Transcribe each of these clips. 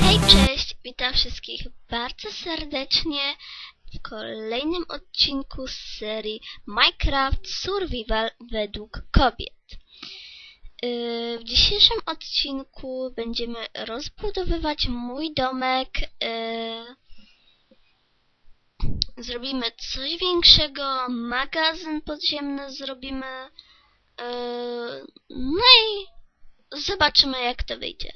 Hej, cześć! Witam wszystkich bardzo serdecznie w kolejnym odcinku z serii Minecraft Survival według kobiet. Yy, W dzisiejszym odcinku będziemy rozbudowywać mój domek. yy, Zrobimy coś większego, magazyn podziemny zrobimy. yy, No i zobaczymy jak to wyjdzie.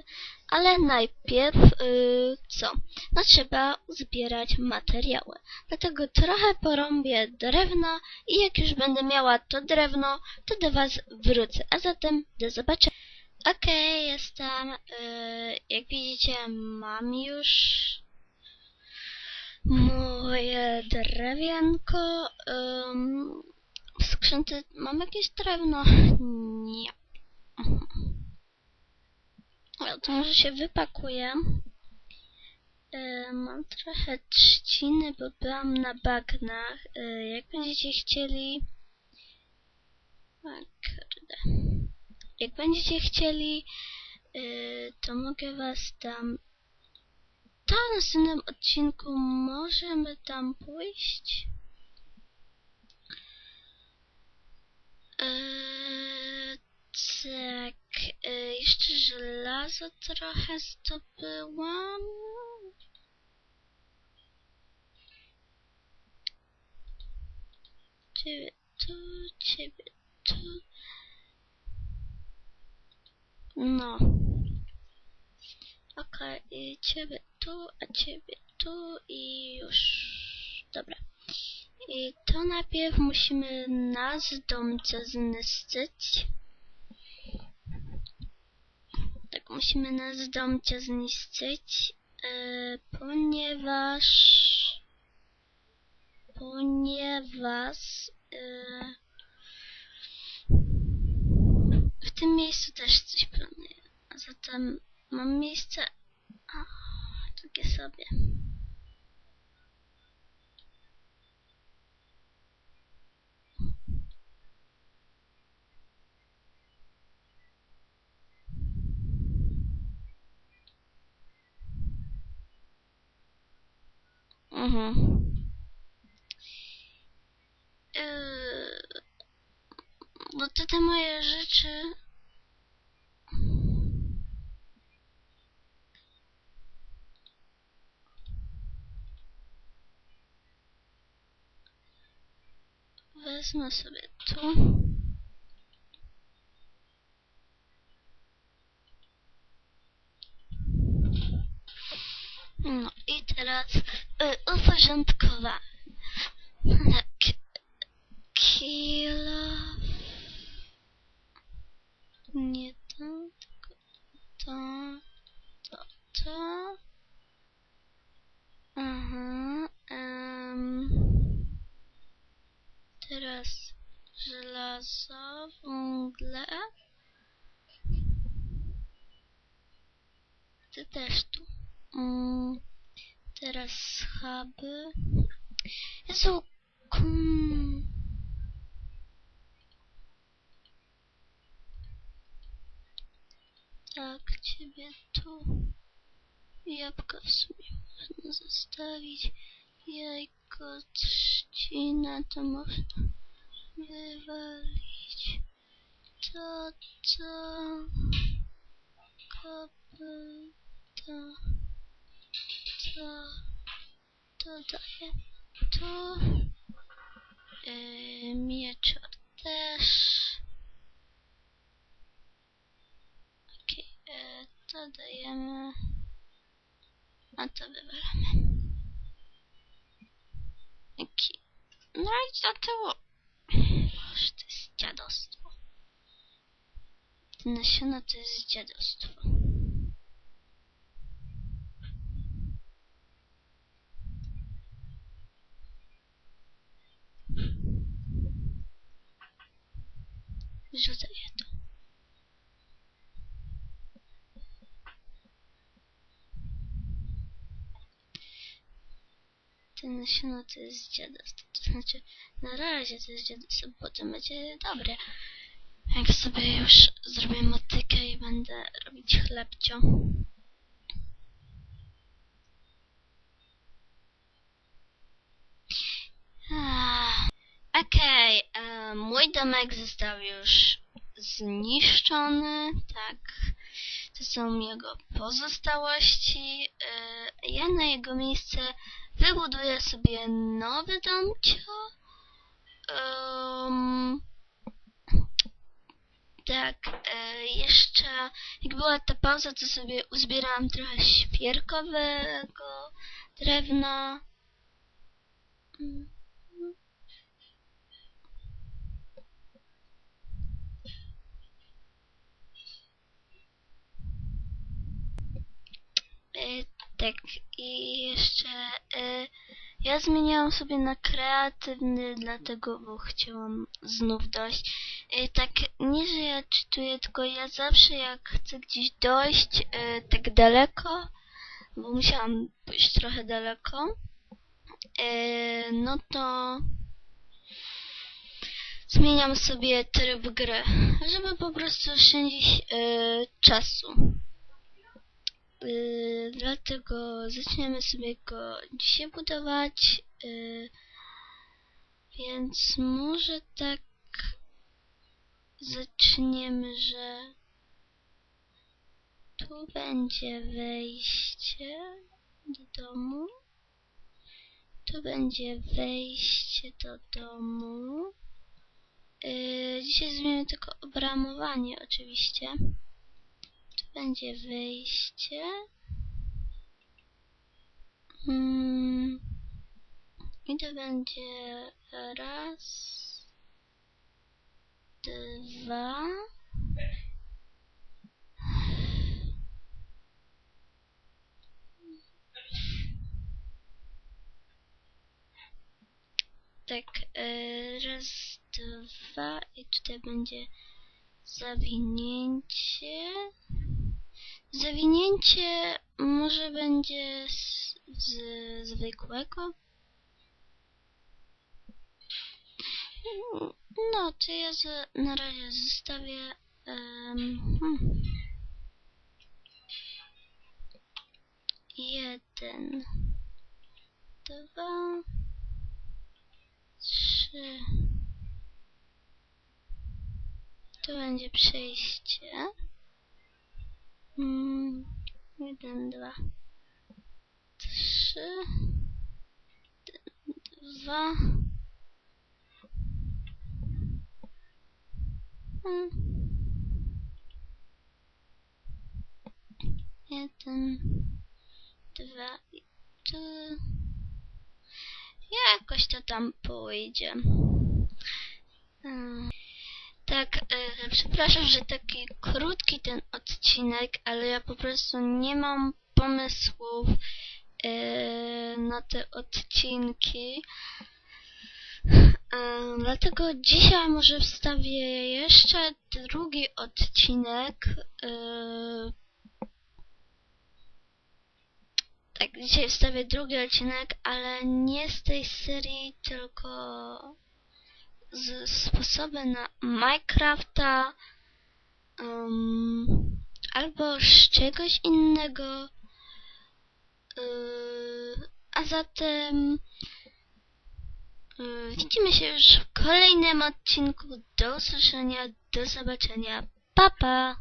Ale najpierw yy, co? No trzeba zbierać materiały. Dlatego trochę porąbię drewna i jak już będę miała to drewno, to do Was wrócę. A zatem do zobaczenia. Okej, jestem. Yy, jak widzicie, mam już moje drewienko. Ym, w skrzynce mam jakieś drewno? Nie. Mhm. No to może się wypakuję. E, mam trochę trzciny, bo byłam na bagnach. E, jak będziecie chcieli... Kurde. Jak będziecie chcieli, e, to mogę was tam... To w następnym odcinku możemy tam pójść. Eee, tak, e, jeszcze żelazo trochę zdobyłam. Ciebie tu, ciebie tu. No. Okej, i ciebie tu, a ciebie tu i już. Dobra. I to najpierw musimy nasz dom zniszczyć. Tak, musimy nasz dom zniszczyć, e, ponieważ ponieważ e, w tym miejscu też coś planuję. A zatem mam miejsce a, sobie. Mhm. Yy, bo to te moje rzeczy. Wezmę sobie tu. No i teraz y, uporządkowanie. Tak. Kilo. Nie to, tylko to, to, to. Aha. Teraz żelazo, węgle. Ty też tu. Mm, teraz schaby. Jezu, kum. Tak, ciebie tu. Jabłka w sumie można zostawić. Jajko, trzcina to można wywalić. To, to, kopyta, to, to daję tu. Yy, mieczor też. Okej, yy, to dajemy. A to wywalamy. Okej. No i do tyłu. Boże, to jest dziadostwo. Nasiona to jest dziadostwo. Rzucę je to. Te nasiona to jest dziadostwo. To znaczy, na razie to jest dziadostwo, potem będzie dobre. Jak sobie już zrobię motykę i będę robić chlebcio. Ah, Okej, e, mój domek został już zniszczony, tak. To są jego pozostałości. E, ja na jego miejsce wybuduję sobie nowy domcio. Em, tak, e, jeszcze jak była ta pauza, to sobie uzbierałam trochę świerkowego drewna. Mm. E, tak, i jeszcze e, ja zmieniałam sobie na kreatywny, dlatego, bo chciałam znów dojść. E, tak, nie, że ja czytuję, tylko ja zawsze jak chcę gdzieś dojść e, tak daleko, bo musiałam pójść trochę daleko, e, no to zmieniam sobie tryb gry, żeby po prostu oszczędzić e, czasu. Yy, dlatego zaczniemy sobie go dzisiaj budować. Yy, więc może tak zaczniemy, że tu będzie wejście do domu. Tu będzie wejście do domu. Yy, dzisiaj zmienimy tylko obramowanie oczywiście. Będzie wyjście. Mm. I to będzie raz, dwa. Tak, e, raz, dwa i tutaj będzie zawinięcie. Zawinięcie może będzie z, z zwykłego. No, to ja za, na razie zostawię. Um, hmm. Jeden, dwa, trzy. To będzie przejście. Mm, jeden, dwa, trzy, dwa. Mm. Jeden, dwa i tu. Jakoś to tam pójdzie. Mm. Tak, e, przepraszam, że taki krótki ten odcinek, ale ja po prostu nie mam pomysłów e, na te odcinki. E, dlatego dzisiaj może wstawię jeszcze drugi odcinek. Tak, dzisiaj wstawię drugi odcinek, ale nie z tej serii, tylko z sposoby na Minecrafta um, albo z czegoś innego. Yy, a zatem yy, widzimy się już w kolejnym odcinku. Do usłyszenia, do zobaczenia. Pa, pa!